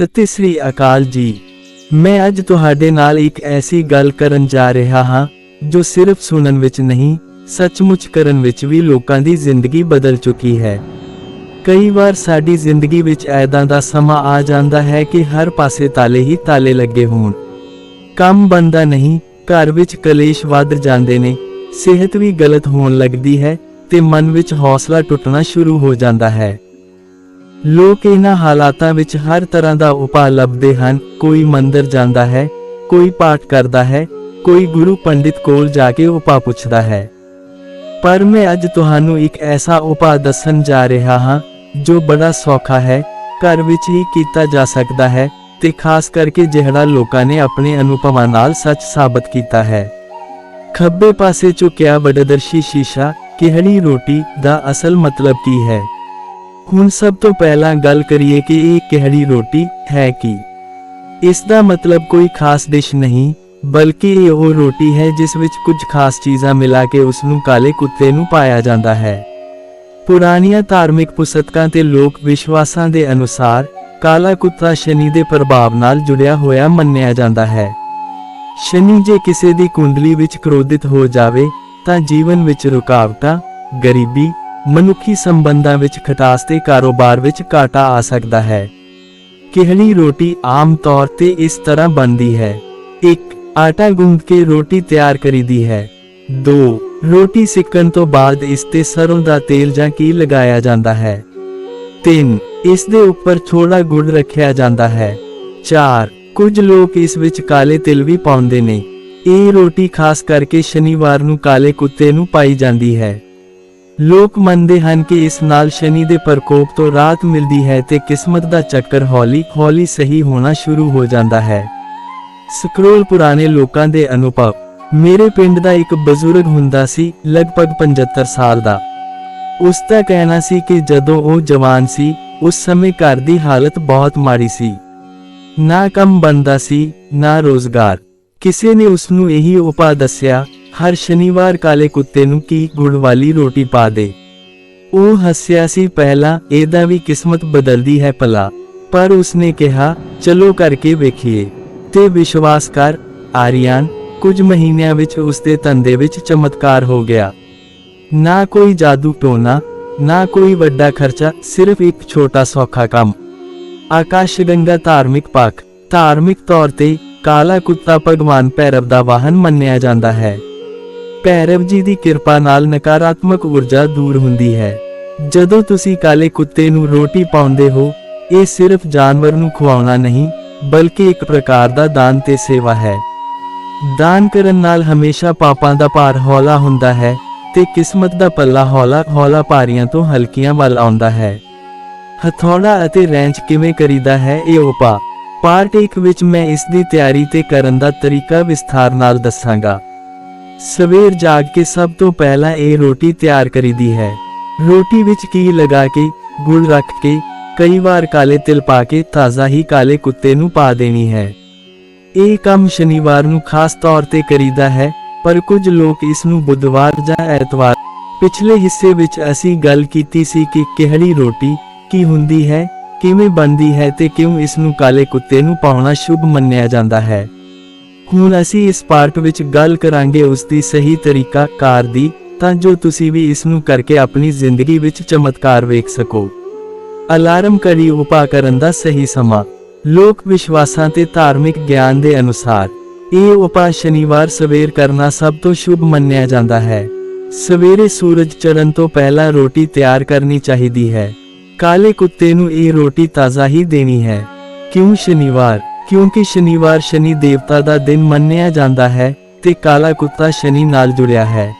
ਸਤਿ ਸ੍ਰੀ ਅਕਾਲ ਜੀ। ਮੈਂ ਅੱਜ ਤੁਹਾਡੇ ਨਾਲ ਇੱਕ ਐਸੀ ਗੱਲ ਕਰਨ ਜਾ ਰਿਹਾ ਹਾਂ, ਜੋ ਸਿਰਫ ਸੁਣਨ ਵਿੱਚ ਨਹੀਂ, ਸੱਚਮੁੱਚ ਕਰਨ ਵਿੱਚ ਵੀ ਲੋਕਾਂ ਦੀ ਜ਼ਿੰਦਗੀ ਬਦਲ ਚੁੱਕੀ ਹੈ। ਕਈ ਵਾਰ ਸਾਡੀ ਜ਼ਿੰਦਗੀ ਵਿੱਚ ਐਦਾਂ ਦਾ ਸਮਾਂ ਆ ਜਾਂਦਾ ਹੈ ਕਿ ਹਰ ਪਾਸੇ ਤਾਲੇ ਹੀ ਤਾਲੇ ਲੱਗੇ ਹੋਣ। ਕੰਮ ਬੰਦਾ ਨਹੀਂ, ਘਰ ਵਿੱਚ ਕਲੇਸ਼ ਵੱਧ ਜਾਂਦੇ ਨੇ, ਸਿਹਤ ਵੀ ਗਲਤ ਹੋਣ ਲੱਗਦੀ ਹੈ ਤੇ ਮਨ ਵਿੱਚ ਹੌਸਲਾ ਟੁੱਟਣਾ ਸ਼ੁਰੂ ਹੋ ਜਾਂਦਾ ਹੈ। ਲੋਕ ਇਹਨਾਂ ਹਾਲਾਤਾਂ ਵਿੱਚ ਹਰ ਤਰ੍ਹਾਂ ਦਾ ਉਪਾਅ ਲੱਭਦੇ ਹਨ। ਕੋਈ ਮੰਦਰ ਜਾਂਦਾ ਹੈ, ਕੋਈ ਪਾਠ ਕਰਦਾ ਹੈ, ਕੋਈ ਗੁਰੂ ਪੰਡਿਤ ਕੋਲ ਜਾ ਕੇ ਉਪਾਅ ਪੁੱਛਦਾ ਹੈ। ਪਰ ਮੈਂ ਅੱਜ ਤੁਹਾਨੂੰ ਇੱਕ ਐਸਾ ਉਪਾਅ ਦੱਸਣ ਜਾ ਰਿਹਾ ਹਾਂ, ਜੋ ਬੜਾ ਸੌਖਾ ਹੈ, ਘਰ ਵਿੱਚ ਹੀ ਕੀਤਾ ਜਾ ਸਕਦਾ ਹੈ ਤੇ ਖਾਸ ਕਰਕੇ ਜਿਹੜਾ ਲੋਕਾਂ ਨੇ ਆਪਣੇ ਅਨੁਭਵਾਂ ਨਾਲ ਸੱਚ ਸਾਬਤ ਕੀਤਾ ਹੈ। ਖੱਬੇ ਪਾਸੇ ਝੁਕਿਆ ਵਡਦਰਸ਼ੀ ਸ਼ੀਸ਼ਾ, ਕਿਹੜੀ ਰੋਟੀ ਦਾ ਅਸਲ ਮਤਲਬ ਕੀ ਹੈ? ਹੁਣ ਸਭ ਤੋਂ ਪਹਿਲਾਂ ਗੱਲ ਕਰੀਏ ਕਿ ਇਹ ਕਿਹੜੀ ਰੋਟੀ ਹੈ ਕੀ। ਇਸ ਦਾ ਮਤਲਬ ਕੋਈ ਖਾਸ ਡਿਸ਼ ਨਹੀਂ, ਬਲਕਿ ਇਹ ਉਹ ਰੋਟੀ ਹੈ ਜਿਸ ਵਿੱਚ ਕੁਝ ਖਾਸ ਚੀਜ਼ਾਂ ਮਿਲਾ ਕੇ ਉਸ ਨੂੰ ਕਾਲੇ ਕੁੱਤੇ ਨੂੰ ਪਾਇਆ ਜਾਂਦਾ ਹੈ। ਪੁਰਾਣੀਆਂ ਧਾਰਮਿਕ ਪੁਸਤਕਾਂ ਤੇ ਲੋਕ ਵਿਸ਼ਵਾਸਾਂ ਦੇ ਅਨੁਸਾਰ ਕਾਲਾ ਕੁੱਤਾ ਸ਼ਨੀ ਦੇ ਪ੍ਰਭਾਵ ਨਾਲ ਜੁੜਿਆ ਹੋਇਆ ਮੰਨਿਆ ਜਾਂਦਾ ਹੈ। ਸ਼ਨੀ ਜੇ ਕਿਸੇ ਦੀ ਕੁੰਡਲੀ ਵਿੱਚ ਕ੍ਰੋਧਿਤ ਹੋ ਜਾਵੇ, ਤਾਂ ਜੀਵਨ ਵਿੱਚ ਰੁਕਾਵਟਾਂ, ਗਰੀਬੀ ਮਨੁੱਖੀ ਸੰਬੰਧਾਂ ਵਿੱਚ ਖਟਾਸ ਤੇ ਕਾਰੋਬਾਰ ਵਿੱਚ ਘਾਟਾ ਆ ਸਕਦਾ ਹੈ। ਕਿਹੜੀ ਰੋਟੀ ਆਮ ਤੌਰ ਤੇ ਇਸ ਤਰ੍ਹਾਂ ਬਣਦੀ ਹੈ? 1 ਆਟਾ ਗੁੰਦ ਕੇ ਰੋਟੀ ਤਿਆਰ ਕਰੀਦੀ ਹੈ। 2 ਰੋਟੀ ਸਿੱਕਣ ਤੋਂ ਬਾਅਦ ਇਸ ਤੇ ਸਰੋਂ ਦਾ ਤੇਲ ਜਾਂ ਕੀ ਲਗਾਇਆ ਜਾਂਦਾ ਹੈ? 3 ਇਸ ਦੇ ਉੱਪਰ ਥੋੜਾ ਗੁੜ ਰੱਖਿਆ ਜਾਂਦਾ ਹੈ। 4 ਕੁਝ ਲੋਕ ਇਸ ਵਿੱਚ ਕਾਲੇ ਤਿਲ ਵੀ ਪਾਉਂਦੇ ਨੇ। ਇਹ ਰੋਟੀ ਖਾਸ ਕਰਕੇ ਸ਼ਨੀਵਾਰ ਨੂੰ ਕਾਲੇ ਕੁੱਤੇ ਨੂੰ ਪਾਈ ਜਾਂਦੀ ਹੈ। ਲੋਕ ਮੰਨਦੇ ਹਨ ਕਿ ਇਸ ਨਾਲ ਸ਼ਨੀ ਦੇ ਪ੍ਰਕੋਪ ਤੋਂ ਰਾਹਤ ਮਿਲਦੀ ਹੈ ਤੇ ਕਿਸਮਤ ਦਾ ਚੱਕਰ ਹੌਲੀ-ਹੌਲੀ ਸਹੀ ਹੋਣਾ ਸ਼ੁਰੂ ਹੋ ਜਾਂਦਾ ਹੈ। ਸਕਰੋਲ ਪੁਰਾਣੇ ਲੋਕਾਂ ਦੇ ਅਨੁਭਵ। ਮੇਰੇ ਪਿੰਡ ਦਾ ਇੱਕ ਬਜ਼ੁਰਗ ਹੁੰਦਾ ਸੀ, ਲਗਭਗ 75 ਸਾਲ ਦਾ। ਉਸ ਦਾ ਕਹਿਣਾ ਸੀ ਕਿ ਜਦੋਂ ਉਹ ਜਵਾਨ ਸੀ, ਉਸ ਸਮੇਂ ਘਰ ਦੀ ਹਾਲਤ ਬਹੁਤ ਮਾੜੀ ਸੀ। ਨਾ ਕੰਮ ਬੰਦਾ ਸੀ, ਨਾ ਰੋਜ਼ਗਾਰ। ਕਿਸੇ ਨੇ ਉਸ ਨੂੰ ਇਹੀ ਉਪਾਅ ਦੱਸਿਆ ਹਰ ਸ਼ਨੀਵਾਰ ਕਾਲੇ ਕੁੱਤੇ ਨੂੰ ਕੀ ਗੁੜ ਵਾਲੀ ਰੋਟੀ ਪਾ ਦੇ। ਉਹ ਹੱਸਿਆ ਸੀ ਪਹਿਲਾਂ, ਇਹਦਾ ਵੀ ਕਿਸਮਤ ਬਦਲਦੀ ਹੈ ਭਲਾ। ਪਰ ਉਸਨੇ ਕਿਹਾ, ਚਲੋ ਕਰਕੇ ਵੇਖੀਏ। ਤੇ ਵਿਸ਼ਵਾਸ ਕਰ, ਆਰੀਆਨ, ਕੁਝ ਮਹੀਨਿਆਂ ਵਿੱਚ ਉਸਦੇ ਧੰਦੇ ਵਿੱਚ ਚਮਤਕਾਰ ਹੋ ਗਿਆ। ਨਾ ਕੋਈ ਜਾਦੂ ਟੋਨਾ ਨਾ ਕੋਈ ਵੱਡਾ ਖਰਚਾ, ਸਿਰਫ ਇੱਕ ਛੋਟਾ ਸੌਖਾ ਕੰਮ। ਆਕਾਸ਼ ਗੰਗਾ ਧਾਰਮਿਕ ਪਾਕ। ਧਾਰਮਿਕ ਤੌਰ ਤੇ ਕਾਲਾ ਕੁੱਤਾ ਭਗਵਾਨ ਭੈਰਵ ਦਾ ਵਾਹਨ ਮੰਨਿਆ ਜਾਂਦਾ ਹੈ। ਭੈਰਵ ਜੀ ਦੀ ਕਿਰਪਾ ਨਾਲ ਨਕਾਰਾਤਮਕ ਊਰਜਾ ਦੂਰ ਹੁੰਦੀ ਹੈ। ਜਦੋਂ ਤੁਸੀਂ ਕਾਲੇ ਕੁੱਤੇ ਨੂੰ ਰੋਟੀ ਪਾਉਂਦੇ ਹੋ, ਇਹ ਸਿਰਫ ਜਾਨਵਰ ਨੂੰ ਖਵਾਉਣਾ ਨਹੀਂ, ਬਲਕਿ ਇੱਕ ਪ੍ਰਕਾਰ ਦਾ ਦਾਨ ਤੇ ਸੇਵਾ ਹੈ। ਦਾਨ ਕਰਨ ਨਾਲ ਹਮੇਸ਼ਾ ਪਾਪਾਂ ਦਾ ਭਾਰ ਹੌਲਾ ਹੁੰਦਾ ਹੈ ਤੇ ਕਿਸਮਤ ਦਾ ਪੱਲਾ ਹੌਲਾ ਹੌਲਾ ਭਾਰੀਆਂ ਤੋਂ ਹਲਕੀਆਂ ਵੱਲ ਆਉਂਦਾ ਹੈ। ਹਥੌੜਾ ਅਤੇ ਰੈਂਚ ਕਿਵੇਂ ਕਰੀਦਾ ਹੈ ਇਹ ਉਪਾ ਪਾਰਟ 1 ਵਿੱਚ ਮੈਂ ਇਸ ਦੀ ਤਿਆਰੀ ਤੇ ਕਰਨ ਦਾ ਤਰੀਕਾ ਵਿਸਥਾਰ ਨਾਲ ਦੱਸਾਂਗਾ। ਸਵੇਰ ਜਾਗ ਕੇ ਸਭ ਤੋਂ ਪਹਿਲਾਂ ਇਹ ਰੋਟੀ ਤਿਆਰ ਕਰੀਦੀ ਹੈ। ਰੋਟੀ ਵਿੱਚ ਕੀ ਲਗਾ ਕੇ, ਗੁੜ ਰੱਖ ਕੇ, ਕਈ ਵਾਰ ਕਾਲੇ ਤਿਲ ਪਾ ਕੇ, ਤਾਜ਼ਾ ਹੀ ਕਾਲੇ ਕੁੱਤੇ ਨੂੰ ਪਾ ਦੇਣੀ ਹੈ। ਇਹ ਕੰਮ ਸ਼ਨੀਵਾਰ ਨੂੰ ਖਾਸ ਤੌਰ ਤੇ ਕਰੀਦਾ ਹੈ, ਪਰ ਕੁਝ ਲੋਕ ਇਸ ਨੂੰ ਬੁੱਧਵਾਰ ਜਾਂ ਐਤਵਾਰ। ਪਿਛਲੇ ਹਿੱਸੇ ਵਿੱਚ ਅਸੀਂ ਗੱਲ ਕੀਤੀ ਸੀ ਕਿ ਕਿਹੜੀ ਰੋਟੀ ਕੀ ਹੁੰਦੀ ਹੈ, ਕਿਵੇਂ ਬਣਦੀ ਹੈ ਤੇ ਕਿਉਂ ਇਸ ਨੂੰ ਕਾਲੇ ਕੁੱਤੇ ਨੂੰ ਪਾਉਣਾ ਸ਼ੁਭ ਮੰਨਿਆ ਜਾਂਦਾ ਹੈ। ਹੁਣ ਅਸੀਂ ਇਸ ਪਾਰਟ ਵਿੱਚ ਗੱਲ ਕਰਾਂਗੇ ਉਸ ਦੀ ਸਹੀ ਤਰੀਕਾ, ਕਾਰ ਦੀ, ਤਾਂ ਜੋ ਤੁਸੀਂ ਵੀ ਇਸ ਨੂੰ ਕਰਕੇ ਆਪਣੀ ਜ਼ਿੰਦਗੀ ਵਿੱਚ ਚਮਤਕਾਰ ਵੇਖ ਸਕੋ। ਅਲਾਰਮ ਘੜੀ ਉਪਾ ਕਰਨ ਦਾ ਸਹੀ ਸਮਾਂ। ਲੋਕ ਵਿਸ਼ਵਾਸਾਂ ਤੇ ਧਾਰਮਿਕ ਗਿਆਨ ਦੇ ਅਨੁਸਾਰ, ਇਹ ਉਪਾ ਸ਼ਨੀਵਾਰ ਸਵੇਰ ਕਰਨਾ ਸਭ ਤੋਂ ਸ਼ੁਭ ਮੰਨਿਆ ਜਾਂਦਾ ਹੈ। ਸਵੇਰੇ ਸੂਰਜ ਚੜ੍ਹਨ ਤੋਂ ਪਹਿਲਾਂ ਰੋਟੀ ਤਿਆਰ ਕਰਨੀ ਚਾਹੀਦੀ ਹੈ। ਕਾਲੇ ਕੁੱਤੇ ਨੂੰ ਇਹ ਰੋਟੀ ਤਾਜ਼ਾ ਹੀ ਦੇਣੀ ਹੈ। ਕਿਉਂ ਸ਼ਨੀਵਾਰ? ਕਿਉਂਕਿ ਸ਼ਨੀਵਾਰ ਸ਼ਨੀ ਦੇਵਤਾ ਦਾ ਦਿਨ ਮੰਨਿਆ ਜਾਂਦਾ ਹੈ ਤੇ ਕਾਲਾ ਕੁੱਤਾ ਸ਼ਨੀ ਨਾਲ ਜੁੜਿਆ ਹੈ।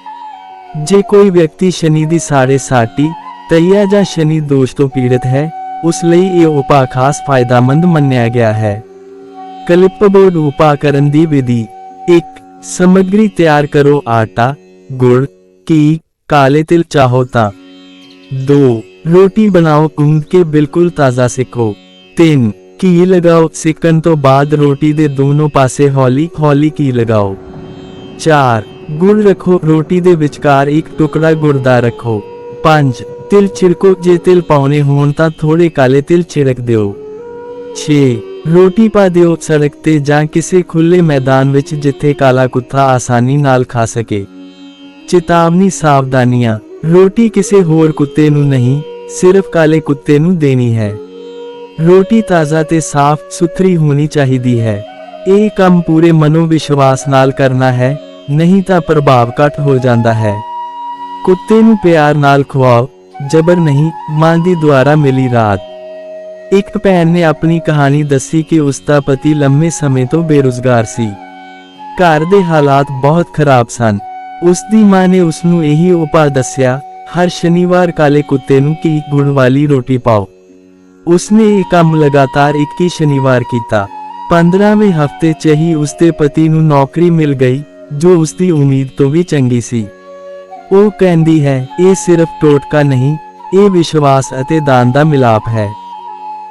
ਜੇ ਕੋਈ ਵਿਅਕਤੀ ਸ਼ਨੀ ਦੀ ਸਾੜੇ ਸਾਟੀ, ਤਈਆ ਜਾਂ ਸ਼ਨੀ ਦੋਸ਼ ਤੋਂ ਪੀੜਤ ਹੈ, ਉਸ ਲਈ ਇਹ ਉਪਾਅ ਖਾਸ ਫਾਇਦਾਮੰਦ ਮੰਨਿਆ ਗਿਆ ਹੈ। ਕਲਿੱਪਬੋਰਡ ਉਪਾਅ ਕਰਨ ਦੀ ਵਿਧੀ 1 ਸਮੱਗਰੀ ਤਿਆਰ ਕਰੋ ਆਟਾ, ਗੁੜ, ਘੀ, ਕਾਲੇ ਤਿਲ ਚਾਹੋ ਤਾਂ। 2 ਰੋਟੀ ਬਣਾਓ, ਗੂੰਦ ਕੇ ਬਿਲਕੁਲ ਤਾਜ਼ਾ ਸਿੱਖੋ। 3 ਘੀ ਲਗਾਓ? ਸਿੱਕਣ ਤੋਂ ਬਾਅਦ ਰੋਟੀ ਦੇ ਦੋਨੋਂ ਪਾਸੇ ਹੌਲੀ ਹੌਲੀ ਘੀ ਲਗਾਓ? 4 ਗੁੜ ਰੱਖੋ। ਰੋਟੀ ਦੇ ਵਿਚਕਾਰ ਇੱਕ ਟੁਕੜਾ ਗੁੜ ਦਾ ਰੱਖੋ। 5 ਤਿਲ ਛਿੜਕੋ। ਜੇ ਤਿਲ ਪਾਉਣੇ ਹੋਣ ਤਾਂ ਥੋੜੇ ਕਾਲੇ ਤਿਲ ਛਿੜਕ ਦਿਓ। 6 ਰੋਟੀ ਪਾ ਦਿਓ ਸੜਕ ਤੇ ਜਾਂ ਕਿਸੇ ਖੁੱਲੇ ਮੈਦਾਨ ਵਿੱਚ ਜਿੱਥੇ ਕਾਲਾ ਕੁੱਤਾ ਆਸਾਨੀ ਨਾਲ ਖਾ ਸਕੇ। ਚੇਤਾਵਨੀ ਸਾਵਧਾਨੀਆਂ। ਰੋਟੀ ਕਿਸੇ ਹੋਰ ਕੁੱਤੇ ਨੂੰ ਨਹੀਂ, ਸਿਰਫ ਕਾਲੇ ਕੁੱਤੇ ਨੂੰ ਦੇਣੀ ਹੈ। ਰੋਟੀ ਤਾਜ਼ਾ ਤੇ ਸਾਫ਼ ਸੁਥਰੀ ਹੋਣੀ ਚਾਹੀਦੀ ਹੈ। ਇਹ ਕੰਮ ਪੂਰੇ ਮਨੋ ਵਿਸ਼ਵਾਸ ਨਾਲ ਕਰਨਾ ਹੈ, ਨਹੀਂ ਤਾਂ ਪ੍ਰਭਾਵ ਘੱਟ ਹੋ ਜਾਂਦਾ ਹੈ। ਕੁੱਤੇ ਨੂੰ ਪਿਆਰ ਨਾਲ ਖਵਾਓ, ਜ਼ਬਰ ਨਹੀਂ, ਮਾਂ ਦੀ ਦੁਆਰਾ ਮਿਲੀ ਰਾਤ। ਇੱਕ ਭੈਣ ਨੇ ਆਪਣੀ ਕਹਾਣੀ ਦੱਸੀ ਕਿ ਉਸ ਦਾ ਪਤੀ ਲੰਮੇ ਸਮੇਂ ਤੋਂ ਬੇਰੁਜ਼ਗਾਰ ਸੀ। ਘਰ ਦੇ ਹਾਲਾਤ ਬਹੁਤ ਖਰਾਬ ਸਨ। ਉਸ ਦੀ ਮਾਂ ਨੇ ਉਸ ਨੂੰ ਇਹੀ ਉਪਾਅ ਦੱਸਿਆ, ਹਰ ਸ਼ਨੀਵਾਰ ਕਾਲੇ ਕੁੱਤੇ ਨੂੰ ਕੀ ਗੁਣ ਵਾਲੀ ਰੋਟੀ ਪਾਓ। ਉਸ ਇਹ ਕੰਮ ਲਗਾਤਾਰ 21 ਸ਼ਨੀਵਾਰ ਕੀਤਾ। 15ਵੇਂ ਹਫ਼ਤੇ 'ਚ ਹੀ ਉਸਦੇ ਪਤੀ ਨੂੰ ਨੌਕਰੀ ਮਿਲ ਗਈ, ਜੋ ਉਸਦੀ ਉਮੀਦ ਤੋਂ ਵੀ ਚੰਗੀ ਸੀ। ਉਹ ਕਹਿੰਦੀ ਹੈ, ਇਹ ਸਿਰਫ ਟੋਟਕਾ ਨਹੀਂ, ਇਹ ਵਿਸ਼ਵਾਸ ਅਤੇ ਦਾਨ ਦਾ ਮਿਲਾਪ ਹੈ।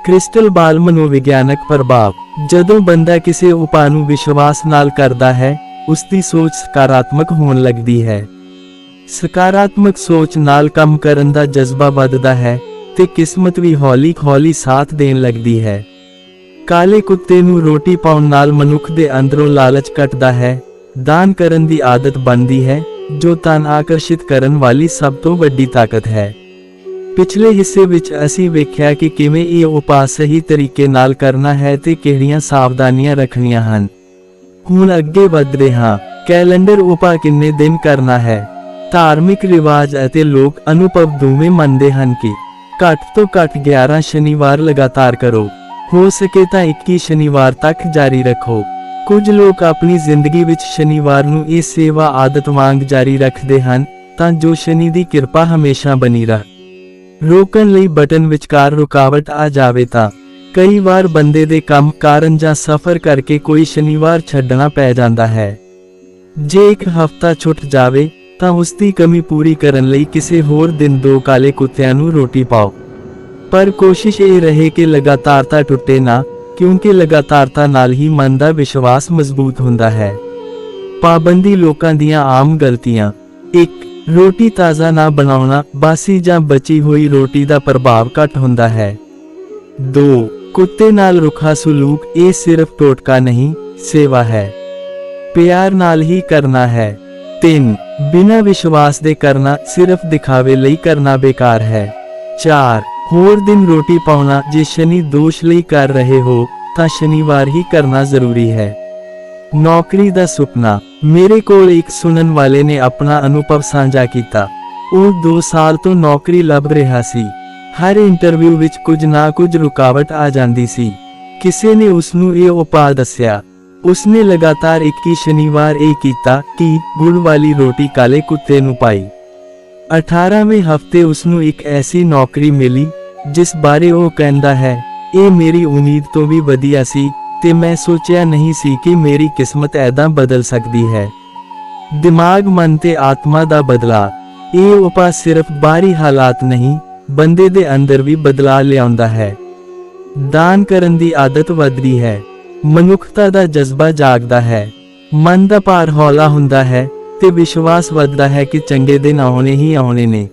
ਕ੍ਰਿਸਟਲ ਬਾਲ ਮਨੋਵਿਗਿਆਨਕ ਪ੍ਰਭਾਵ। ਜਦੋਂ ਬੰਦਾ ਕਿਸੇ ਉਪਾਅ ਨੂੰ ਵਿਸ਼ਵਾਸ ਨਾਲ ਕਰਦਾ ਹੈ ਉਸ ਦੀ ਸੋਚ ਸਕਾਰਾਤਮਕ ਹੋਣ ਲੱਗਦੀ ਹੈ। ਸਕਾਰਾਤਮਕ ਸੋਚ ਨਾਲ ਕੰਮ ਕਰਨ ਦਾ ਜਜ਼ਬਾ ਵੱਧਦਾ ਹੈ ਤੇ ਕਿਸਮਤ ਵੀ ਹੌਲੀ-ਹੌਲੀ ਸਾਥ ਦੇਣ ਲੱਗਦੀ ਹੈ। ਕਾਲੇ ਕੁੱਤੇ ਨੂੰ ਰੋਟੀ ਪਾਉਣ ਨਾਲ ਮਨੁੱਖ ਦੇ ਅੰਦਰੋਂ ਲਾਲਚ ਘਟਦਾ ਹੈ। ਦਾਨ ਕਰਨ ਦੀ ਆਦਤ ਬਣਦੀ ਹੈ, ਜੋ ਤਨ ਆਕਰਸ਼ਿਤ ਕਰਨ ਵਾਲੀ ਸਭ ਤੋਂ ਵੱਡੀ ਤਾਕਤ ਹੈ। ਪਿਛਲੇ ਹਿੱਸੇ ਵਿੱਚ ਅਸੀਂ ਵੇਖਿਆ ਕਿ ਕਿਵੇਂ ਇਹ ਉਪਾਅ ਸਹੀ ਤਰੀਕੇ ਨਾਲ ਕਰਨਾ ਹੈ ਤੇ ਕਿਹੜੀਆਂ ਸਾਵਧਾਨੀਆਂ ਰੱਖਣੀਆਂ ਹਨ। ਹੁਣ ਅੱਗੇ ਵਧਦੇ ਹਾਂ, ਕੈਲੰਡਰ ਉਪਾਅ ਕਿੰਨੇ ਦਿਨ ਕਰਨਾ ਹੈ? ਧਾਰਮਿਕ ਰਿਵਾਜ ਅਤੇ ਲੋਕ ਅਨੁਭਵ ਦੋਵੇਂ ਮੰਨਦੇ ਹਨ ਕਿ ਘੱਟ ਤੋਂ ਘੱਟ 11 ਸ਼ਨੀਵਾਰ ਲਗਾਤਾਰ ਕਰੋ। ਹੋ ਸਕੇ ਤਾਂ 21 ਸ਼ਨੀਵਾਰ ਤੱਕ ਜਾਰੀ ਰੱਖੋ। ਕੁਝ ਲੋਕ ਆਪਣੀ ਜ਼ਿੰਦਗੀ ਵਿੱਚ ਸ਼ਨੀਵਾਰ ਨੂੰ ਇਹ ਸੇਵਾ ਆਦਤ ਵਾਂਗ ਜਾਰੀ ਰੱਖਦੇ ਹਨ, ਤਾਂ ਜੋ ਸ਼ਨੀ ਦੀ ਕਿਰਪਾ ਹਮੇਸ਼ਾ ਬਣੀ ਰਹੇ। ਰੋਕਣ ਲਈ ਬਟਨ ਵਿਚਕਾਰ ਰੁਕਾਵਟ ਆ ਜਾਵੇ ਤਾਂ। ਕਈ ਵਾਰ ਬੰਦੇ ਦੇ ਕੰਮ ਕਾਰਨ ਜਾਂ ਸਫ਼ਰ ਕਰਕੇ ਕੋਈ ਸ਼ਨੀਵਾਰ ਛੱਡਣਾ ਪੈ ਜਾਂਦਾ ਹੈ। ਜੇ ਇੱਕ ਹਫਤਾ ਛੁੱਟ ਜਾਵੇ ਤਾਂ ਉਸ ਦੀ ਕਮੀ ਪੂਰੀ ਕਰਨ ਲਈ ਕਿਸੇ ਹੋਰ ਦਿਨ ਦੋ ਕਾਲੇ ਕੁੱਤਿਆਂ ਨੂੰ ਰੋਟੀ ਪਾਓ। ਪਰ ਕੋਸ਼ਿਸ਼ ਇਹ ਰਹੇ ਕਿ ਲਗਾਤਾਰਤਾ ਟੁੱਟੇ ਨਾ, ਕਿਉਂਕਿ ਲਗਾਤਾਰਤਾ ਨਾਲ ਹੀ ਮਨ ਦਾ ਵਿਸ਼ਵਾਸ ਮਜ਼ਬੂਤ ਹੁੰਦਾ ਹੈ। ਪਾਬੰਦੀ ਲੋਕਾਂ ਦੀਆਂ ਆਮ ਗਲਤੀਆਂ। 1 ਰੋਟੀ ਤਾਜ਼ਾ ਨਾ ਬਣਾਉਣਾ, ਬਾਸੀ ਜਾਂ ਬਚੀ ਹੋਈ ਰੋਟੀ ਦਾ ਪ੍ਰਭਾਵ ਘੱਟ ਹੁੰਦਾ ਹੈ। 2 ਕੁੱਤੇ ਨਾਲ ਰੁੱਖਾ ਸਲੂਕ ਇਹ ਸਿਰਫ ਟੋਟਕਾ ਨਹੀਂ, ਸੇਵਾ ਹੈ। ਪਿਆਰ ਨਾਲ ਹੀ ਕਰਨਾ ਹੈ। 3 ਬਿਨਾਂ ਵਿਸ਼ਵਾਸ ਦੇ ਕਰਨਾ ਸਿਰਫ ਦਿਖਾਵੇ ਲਈ ਕਰਨਾ ਬੇਕਾਰ ਹੈ। 4 ਹੋਰ ਦਿਨ ਰੋਟੀ ਪਾਉਣਾ, ਜੇ ਸ਼ਨੀ ਦੋਸ਼ ਲਈ ਕਰ ਰਹੇ ਹੋ, ਤਾਂ ਸ਼ਨੀਵਾਰ ਹੀ ਕਰਨਾ ਜ਼ਰੂਰੀ ਹੈ। ਨੌਕਰੀ ਦਾ ਸੁਪਨਾ, ਮੇਰੇ ਕੋਲ ਇੱਕ ਸੁਣਨ ਵਾਲੇ ਨੇ ਆਪਣਾ ਅਨੁਭਵ ਸਾਂਝਾ ਕੀਤਾ। ਉਹ 2 ਸਾਲ ਤੋਂ ਨੌਕਰੀ ਲੱਭ ਰਿਹਾ ਸੀ। ਹਰ ਇੰਟਰਵਿਊ ਵਿੱਚ ਕੁਝ ਨਾ ਕੁਝ ਰੁਕਾਵਟ ਆ ਜਾਂਦੀ ਸੀ। ਕਿਸੇ ਨੇ ਉਸ ਨੂੰ ਇਹ ਉਪਾਅ ਦੱਸਿਆ ਉਸਨੇ ਲਗਾਤਾਰ 21 ਸ਼ਨੀਵਾਰ ਇਹ ਕੀਤਾ ਕਿ ਗੁੜ ਵਾਲੀ ਰੋਟੀ ਕਾਲੇ ਕੁੱਤੇ ਨੂੰ ਪਾਈ। 18ਵੇਂ ਹਫ਼ਤੇ ਉਸ ਨੂੰ ਇੱਕ ਐਸੀ ਨੌਕਰੀ ਮਿਲੀ, ਜਿਸ ਬਾਰੇ ਉਹ ਕਹਿੰਦਾ ਹੈ, ਇਹ ਮੇਰੀ ਉਮੀਦ ਤੋਂ ਵੀ ਵਧੀਆ ਸੀ ਤੇ ਮੈਂ ਸੋਚਿਆ ਨਹੀਂ ਸੀ ਕਿ ਮੇਰੀ ਕਿਸਮਤ ਐਦਾਂ ਬਦਲ ਸਕਦੀ ਹੈ। ਦਿਮਾਗ, ਮਨ ਤੇ ਆਤਮਾ ਦਾ ਬਦਲਾ ਇਹ ਉਪਾਅ ਸਿਰਫ ਬਾਹਰੀ ਹਾਲਾਤ ਨਹੀਂ, ਬੰਦੇ ਦੇ ਅੰਦਰ ਵੀ ਬਦਲਾਅ ਲਿਆਉਂਦਾ ਹੈ। ਦਾਨ ਕਰਨ ਦੀ ਆਦਤ ਵੱਧਦੀ ਹੈ। ਮਨੁੱਖਤਾ ਦਾ ਜਜ਼ਬਾ ਜਾਗਦਾ ਹੈ। ਮਨ ਦਾ ਭਾਰ ਹੌਲਾ ਹੁੰਦਾ ਹੈ ਤੇ ਵਿਸ਼ਵਾਸ ਵੱਧਦਾ ਹੈ ਕਿ ਚੰਗੇ ਦਿਨ ਆਉਣੇ ਹੀ ਆਉਣੇ ਨੇ।